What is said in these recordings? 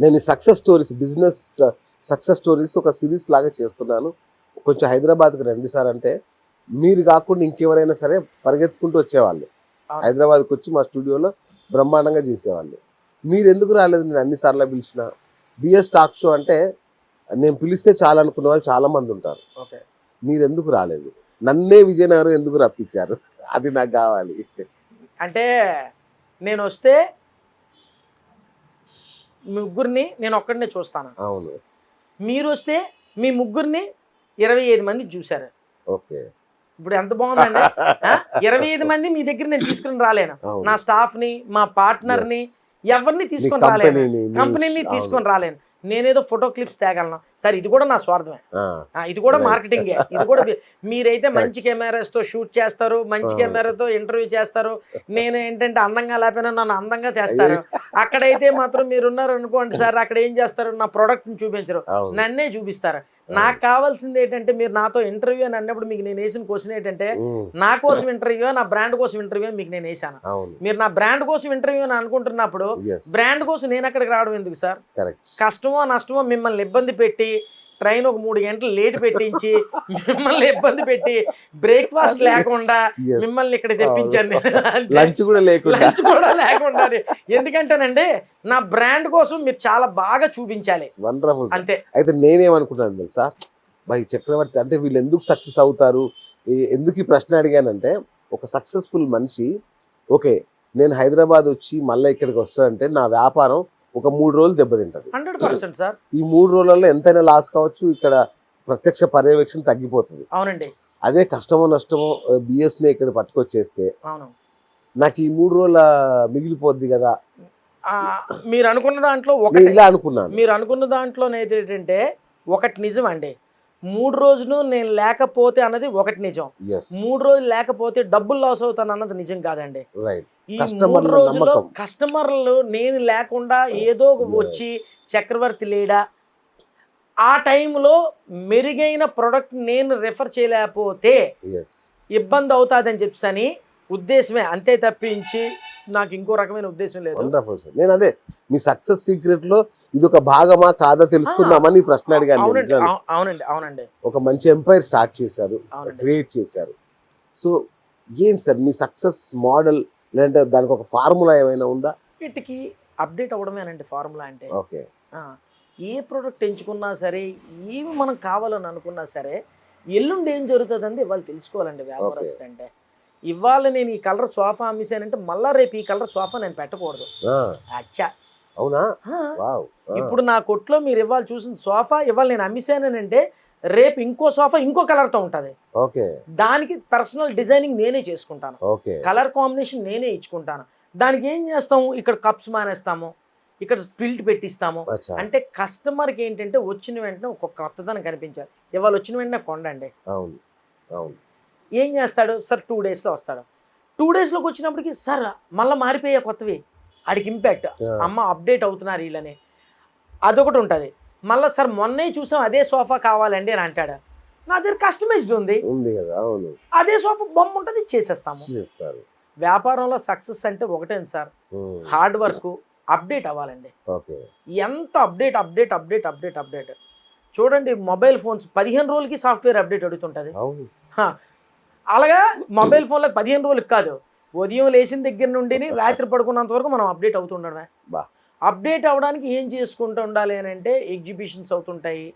నేను success stories business success stories ఒక series లాగా చేస్తున్నాను. కొంచెం హైదరాబాద్కి రండి సార్ అంటే మీరు కాకుండా ఇంకెవరైనా సరే పరిగెత్తుకుంటూ వచ్చేవాళ్ళు. హైదరాబాద్కి వచ్చి మా స్టూడియోలో బ్రహ్మాండంగా చేసేవాళ్ళు. మీరు ఎందుకు రాలేదు నేను అన్ని సార్లు పిలిచిన? బిఎస్ టాక్ షో అంటే నేను పిలిస్తే చాలా అనుకున్న వాళ్ళు చాలా మంది ఉంటారు. ఓకే. మీరు ఎందుకు రాలేదు? నన్నే విజయనగరం ఎందుకు రప్పించారు? అది నాకు కావాలి. అంటే నేను వస్తే ముగ్గురిని నేను ఒక్కడినే చూస్తాను. అవును. మీరు వస్తే మీ ముగ్గురిని ఇరవై ఐదు మంది చూశారు. ఓకే. ఇప్పుడు ఎంత బాగుందండి? ఇరవై ఐదు మంది మీ దగ్గర నేను తీసుకుని రాలేను. నా స్టాఫ్ని మా పార్ట్నర్ని ఎవరిని తీసుకొని రాలేను. కంపెనీని. తీసుకొని రాలేను. నేనేదో ఫోటో క్లిప్స్ తేగలను. సార్ ఇది కూడా నా స్వార్థమే. ఇది కూడా. మార్కెటింగ్ ఇది కూడా మీరైతే మంచి Correct. కెమెరాస్తో షూట్ చేస్తారు మంచి. కెమెరాతో ఇంటర్వ్యూ చేస్తారు. నేను ఏంటంటే అందంగా లేకపోయినా నన్ను అందంగా తెస్తారు అక్కడైతే మాత్రం మీరు ఉన్నారు అనుకోండి సార్ అక్కడ ఏం చేస్తారు? నా product ని చూపించరు. నన్నే చూపిస్తారు. నాకు కావాల్సింది ఏంటంటే మీరు నాతో ఇంటర్వ్యూ అని అన్నప్పుడు మీకు నేను వేసిన క్వశ్చన్ ఏంటంటే నా కోసం ఇంటర్వ్యూ నా బ్రాండ్ కోసం ఇంటర్వ్యూ మీకు నేను వేసాను మీరు నా బ్రాండ్ కోసం ఇంటర్వ్యూ అని అనుకుంటున్నప్పుడు బ్రాండ్ కోసం నేను అక్కడికి రావడం ఎందుకు సార్? కరెక్ట్ కష్టమో నష్టమో మిమ్మల్ని ఇబ్బంది పెట్టి ట్రైన్ ఒక మూడు గంటలు లేట్ పెట్టించి మిమ్మల్ని ఇబ్బంది పెట్టి బ్రేక్ఫాస్ట్ లేకుండా. మిమ్మల్ని ఇక్కడ తెప్పించాను. లంచ్ కూడా లేకుండా. లంచ్ కూడా లేకుండా. ఎందుకంటేనండి నా బ్రాండ్ కోసం మీరు చాలా బాగా చూపించాలి. వండర్ఫుల్ అంతే. అయితే నేనేమనుకున్నాను తెలుసా? బై చక్రవర్తి అంటే వీళ్ళు ఎందుకు సక్సెస్ అవుతారు? ఎందుకు ఈ ప్రశ్న అడిగానంటే ఒక సక్సెస్ఫుల్ మనిషి ఓకే నేను హైదరాబాద్ వచ్చి మళ్ళీ ఇక్కడికి వస్తానంటే నా వ్యాపారం ఒక మూడు రోజులు దెబ్బతింటది హండ్రెడ్ పర్సెంట్ సార్. ఈ మూడు రోజులలో ఎంతైనా లాస్ కావచ్చు ఇక్కడ ప్రత్యక్ష పర్యవేక్షణ తగ్గిపోతుంది. అవునండి. అదే కష్టమో నష్టమో బిఎస్ని ఇక్కడ పట్టుకొచ్చేస్తే అవును. నాకు ఈ మూడు రోజుల మిగిలిపోద్ది కదా. మీరు అనుకున్న దాంట్లో ఒకటి ఇలా అనుకున్నాను. మీరు అనుకున్న దాంట్లో ఏంటంటే ఒకటి నిజం అండి. మూడు రోజులు నేను లేకపోతే అన్నది ఒకటి నిజం. మూడు రోజులు లేకపోతే డబ్బులు లాస్ అవుతాను అన్నది నిజం కాదండి. రైట్ ఈ కస్టమర్ల మూడు రోజుల్లో. కస్టమర్లు నేను లేకుండా ఏదో. వచ్చి చక్రవర్తి లేడా? ఆ టైంలో మెరుగైన ప్రోడక్ట్ నేను రెఫర్ చేయలేకపోతే ఇబ్బంది అవుతాదని చెప్పని ఉద్దేశమే. అంతే తప్పించి నాకు ఇంకో రకమైన ఉద్దేశం లేదు. నేను అదే మీ సక్సెస్ సీక్రెట్లో ఇది ఒక భాగమా కాదా తెలుసుకుందామని ప్రశ్న అడిగాను అవునండి. అవునండి. ఒక మంచి ఎంపైర్ స్టార్ట్ చేశారు. క్రియేట్ చేశారు. సో ఏంటి సార్ మీ సక్సెస్ మోడల్ లేదంటే దానికి ఒక ఫార్ములా ఏమైనా ఉందా? వీటికి అప్డేట్ అవ్వడమేనండి ఫార్ములా అంటే. ఓకే. ఏ ప్రోడక్ట్ ఎంచుకున్నా సరే ఏమి మనం కావాలని అనుకున్నా సరే ఎల్లుండి ఏం జరుగుతుందండి ఇవాళ తెలుసుకోవాలండి వ్యాపారస్తు అంటే. ఇవాళ నేను ఈ కలర్ సోఫా అమ్మేశానంటే మళ్ళా రేపు ఈ కలర్ సోఫా నేను పెట్టకూడదు. అచ్చా. అవునా? ఇప్పుడు నా కొట్లో మీరు ఇవాళ చూసిన సోఫా ఇవాళ నేను అమ్మేశానంటే రేపు ఇంకో సోఫా ఇంకో కలర్తో ఉంటుంది. ఓకే. దానికి పర్సనల్ డిజైనింగ్ నేనే చేసుకుంటాను. ఓకే. కలర్ కాంబినేషన్ నేనే ఇచ్చుకుంటాను. దానికి ఏం చేస్తాము? ఇక్కడ కప్స్ మానేస్తాము. ఇక్కడ ఫిల్ట్ పెట్టిస్తాము. అంటే కస్టమర్కి ఏంటంటే వచ్చిన వెంటనే ఒక కొత్తదనం కనిపించాలి. ఇవాళ వచ్చిన వెంటనే కొండండి ఏం చేస్తాడు? సార్ టూ డేస్లో వస్తాడు. టూ డేస్లోకి వచ్చినప్పటికి సార్ మళ్ళీ మారిపోయా కొత్తవి. ఆడికి ఇంపాక్ట్. అమ్మ అప్డేట్ అవుతున్నారు వీళ్ళని. అదొకటి ఉంటుంది. మళ్ళీ సార్ మొన్నే చూసాం అదే సోఫా కావాలండి అని అంటాడు. నా దగ్గర కస్టమైజ్డ్ ఉంది. ఉంది కదా అవును. అదే సోఫా బొమ్మ ఉంటుంది చేసేస్తాము. చేస్తారు. వ్యాపారంలో సక్సెస్ అంటే ఒకటే సార్. హార్డ్ వర్క్ అప్డేట్ అవ్వాలండి. ఎంత update update update update update చూడండి మొబైల్ ఫోన్స్ పదిహేను రోజులకి సాఫ్ట్వేర్ అప్డేట్ అడుగుతుంటుంది. అలాగా మొబైల్ ఫోన్లకు పదిహేను రోజులకి కాదు. ఉదయం లేచిన దగ్గర నుండి రాత్రి పడుకున్నంత వరకు మనం అప్డేట్ అవుతుండడమే బా. అప్డేట్ అవ్వడానికి ఏం చేసుకుంటూ ఉండాలి అని అంటే ఎగ్జిబిషన్స్ అవుతుంటాయి.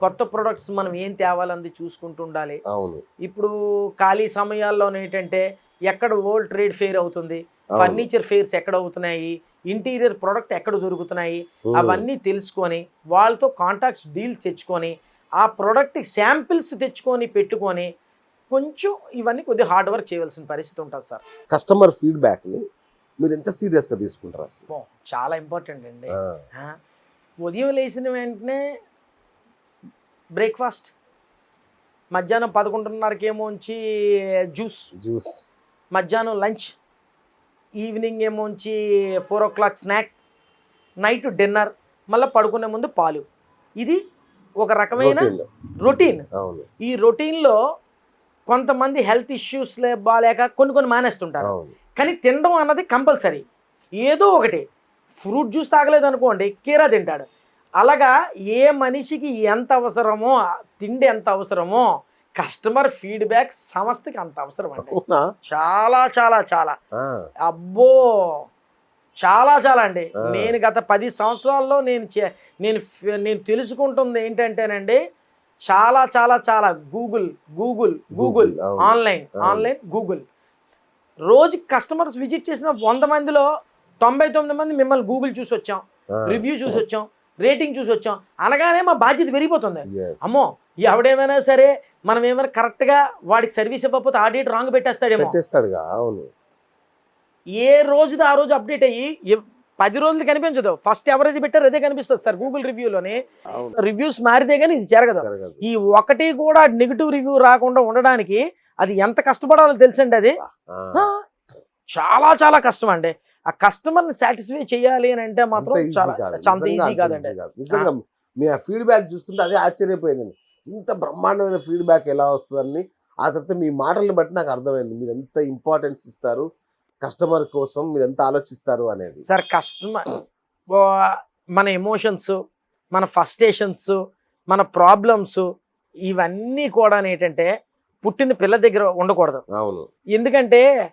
కొత్త ప్రొడక్ట్స్ మనం ఏం తేవాలన్నది చూసుకుంటూ ఉండాలి. అవును. ఇప్పుడు ఖాళీ సమయాల్లో ఏంటంటే ఎక్కడ వరల్డ్ ట్రేడ్ ఫెయిర్ అవుతుంది. ఫర్నిచర్ ఫెయిర్స్ ఎక్కడ అవుతున్నాయి ఇంటీరియర్ ప్రోడక్ట్ ఎక్కడ దొరుకుతున్నాయి అవన్నీ తెలుసుకొని వాళ్ళతో కాంటాక్ట్స్ డీల్ తెచ్చుకొని ఆ ప్రోడక్ట్ శాంపిల్స్ తెచ్చుకొని పెట్టుకొని కొంచెం ఇవన్నీ కొద్దిగా హార్డ్ వర్క్ చేయవలసిన పరిస్థితి ఉంటుంది సార్. కస్టమర్ ఫీడ్బ్యాక్ని మీరు ఎంత సీరియస్గా తీసుకుంటారు అసలు? చాలా ఇంపార్టెంట్ అండి. ఉదయం లేచిన వెంటనే బ్రేక్ఫాస్ట్ మధ్యాహ్నం పదకొండున్నరకి ఏమో ఉంచి జ్యూస్ జ్యూస్ మధ్యాహ్నం లంచ్ ఈవినింగ్ ఏమో ఉంచి four o'clock snack night dinner మళ్ళీ పడుకునే ముందు పాలు. ఇది ఒక రకమైన. రొటీన్ ఈ రొటీన్లో కొంతమంది హెల్త్ ఇష్యూస్ బాగాలేక కొన్ని కొన్ని మానేస్తుంటారు. కానీ తినడం అన్నది కంపల్సరీ. ఏదో ఒకటి. ఫ్రూట్ జ్యూస్ తాగలేదు అనుకోండి కీరా తింటాడు. అలాగా ఏ మనిషికి ఎంత అవసరమో తిండి ఎంత అవసరమో కస్టమర్ ఫీడ్బ్యాక్ సంస్థకి అంత అవసరం అండి. చాలా చాలా చాలా. అబ్బో! చాలా చాలా అండి. నేను గత పది సంవత్సరాల్లో నేను నేను నేను తెలుసుకుంటుంది ఏంటంటేనండి చాలా చాలా చాలా Google Google Google. Online. Online Google రోజు కస్టమర్స్ విజిట్ చేసిన వంద మందిలో తొంభై తొమ్మిది మంది మిమ్మల్ని గూగుల్ చూసి వచ్చాం రివ్యూ చూసి వచ్చాం రేటింగ్ చూసి వచ్చాం అనగానే మా బాధ్యత పెరిగిపోతుంది. అమ్మో ఎవడేమైనా సరే మనం ఏమైనా కరెక్ట్గా వాడికి సర్వీస్ ఇవ్వకపోతే ఆడిట్ రాంగ్ పెట్టేస్తాడేమో ఏ రోజుది ఆ రోజు అప్డేట్ అయ్యి పది రోజులు కనిపించదు. ఫస్ట్ ఎవరైతే పెట్టారో అదే కనిపిస్తుంది సార్ గూగుల్ రివ్యూలోని రివ్యూస్ మారితే కానీ ఇది జరగదు. ఈ ఒకటి కూడా నెగిటివ్ రివ్యూ రాకుండా ఉండడానికి అది ఎంత కష్టపడాలో తెలుసండి అది? చాలా చాలా కష్టం అండి. ఆ కస్టమర్ని సాటిస్ఫై చేయాలి అని అంటే మాత్రం చాలా. చాలా ఈజీ కాదండి. మీ ఆ ఫీడ్బ్యాక్ చూస్తుంటే అదే ఆశ్చర్యపోయాను ఇంత బ్రహ్మాండమైన ఫీడ్బ్యాక్ ఎలా వస్తుందని ఆ తర్వాత మీ మాటలను బట్టి నాకు అర్థమైంది. మీరు ఎంత ఇంపార్టెన్స్ ఇస్తారు కస్టమర్ కోసం మీరు ఎంత ఆలోచిస్తారు అనేది. సార్ కస్టమర్ మన ఎమోషన్స్ మన ఫస్టేషన్స్ మన ప్రాబ్లమ్స్ ఇవన్నీ కూడా ఏంటంటే పుట్టిన పిల్ల దగ్గర ఉండకూడదు. అవును. ఎందుకంటే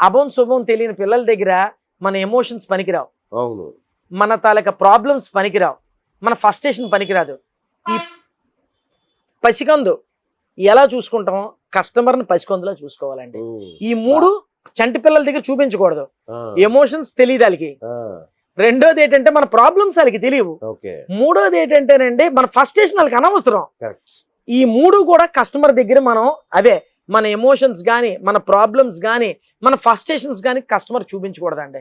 అభం శుభం తెలియని పిల్లల దగ్గర మన ఎమోషన్స్ పనికిరావు. అవును. మన తాలూకా ప్రాబ్లమ్స్ పనికిరావు. మన ఫస్టేషన్ పనికిరాదు. ఈ పసికందు ఎలా చూసుకుంటామో కస్టమర్ని పసికందులా చూసుకోవాలండి. ఈ మూడు చంటి పిల్లల దగ్గర చూపించకూడదు. ఎమోషన్స్ తెలియదు వాళ్ళకి. రెండోది ఏంటంటే మన ప్రాబ్లమ్స్ వాళ్ళకి తెలియవు. మూడోది ఏంటంటేనండి మన ఫస్టేషన్ వాళ్ళకి అనవసరం. కరెక్ట్ ఈ మూడు కూడా కస్టమర్ దగ్గర మనం అవే మన ఎమోషన్స్ కానీ మన ప్రాబ్లమ్స్ కానీ మన ఫస్టేషన్స్ కానీ customer చూపించకూడదండి.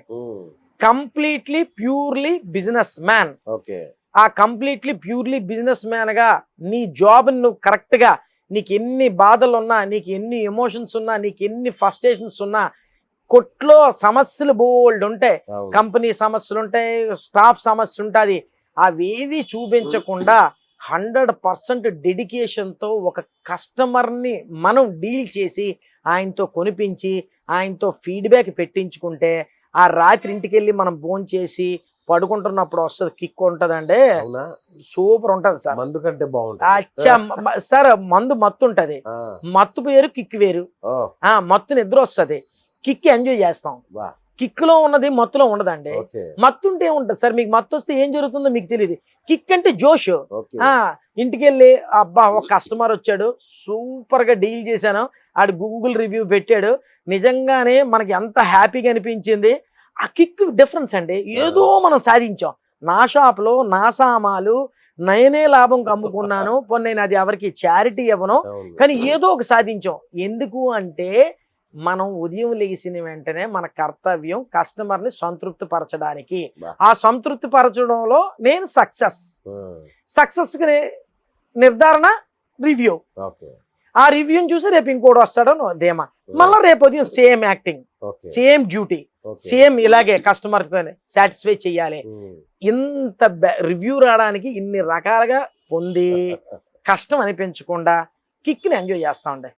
Completely purely business man okay. ఆ కంప్లీట్లీ ప్యూర్లీ బిజినెస్ మ్యాన్గా నీ జాబ్ నువ్వు కరెక్ట్గా నీకు ఎన్ని బాధలు ఉన్నా నీకు ఎన్ని ఎమోషన్స్ ఉన్నా నీకు ఎన్ని ఫస్టేషన్స్ ఉన్నా కొట్లో సమస్యలు బోల్డ్ ఉంటాయి. కంపెనీ సమస్యలు ఉంటాయి స్టాఫ్ సమస్య ఉంటుంది. అవేవి చూపించకుండా హండ్రెడ్ పర్సెంట్ డెడికేషన్తో ఒక కస్టమర్ని మనం డీల్ చేసి ఆయనతో కొనిపించి ఆయనతో ఫీడ్బ్యాక్ పెట్టించుకుంటే ఆ రాత్రి ఇంటికి వెళ్ళి మనం భోంచేసి చేసి పడుకుంటున్నప్పుడు వస్తుంది కిక్ ఉంటుందండి. సూపర్ ఉంటుంది సార్. మందు కంటే బాగుంటుంది. సార్ మందు మత్తు ఉంటుంది మత్తు వేరు కిక్ వేరు. ఆ మత్తు నిద్ర వస్తుంది. కిక్ ఎంజాయ్ చేస్తాం. వా. కిక్లో ఉన్నది మత్తులో ఉండదండి. మత్తు ఉంటే ఉంటుంది. సార్ మీకు మత్తు వస్తే ఏం జరుగుతుందో మీకు తెలియదు కిక్ అంటే జోష్. ఆ ఇంటికి వెళ్ళి అబ్బా ఒక కస్టమర్ వచ్చాడు. సూపర్గా డీల్ చేశాను. ఆడు గూగుల్ రివ్యూ పెట్టాడు. నిజంగానే మనకి ఎంత హ్యాపీగా అనిపించింది. ఆ కిక్ డిఫరెన్స్ అండి. ఏదో మనం సాధించాం. నా షాప్లో నా సామాలు నేనే లాభం అమ్ముకున్నాను పోనీ నేను అది ఎవరికి చారిటీ ఇవ్వను. కానీ ఏదో ఒక సాధించాం. ఎందుకు అంటే మనం ఉదయం లేచిన వెంటనే మన కర్తవ్యం కస్టమర్ని సంతృప్తి పరచడానికి. ఆ సంతృప్తి పరచడంలో నేను సక్సెస్. ఆ, సక్సెస్ నిర్ధారణ రివ్యూ. ఓకే. ఆ రివ్యూని చూసి రేపు ఇంకోటి వస్తాడో ధీమా. మళ్ళీ రేపు ఉదయం same acting. Same duty. Same ఇలాగే కస్టమర్ సాటిస్ఫై చేయాలి ఉమ్, ఇంత రివ్యూ రావడానికి ఇన్ని రకాలుగా పొంది కష్టం అనిపించకుండా కిక్ని ఎంజాయ్ చేస్తా ఉండే.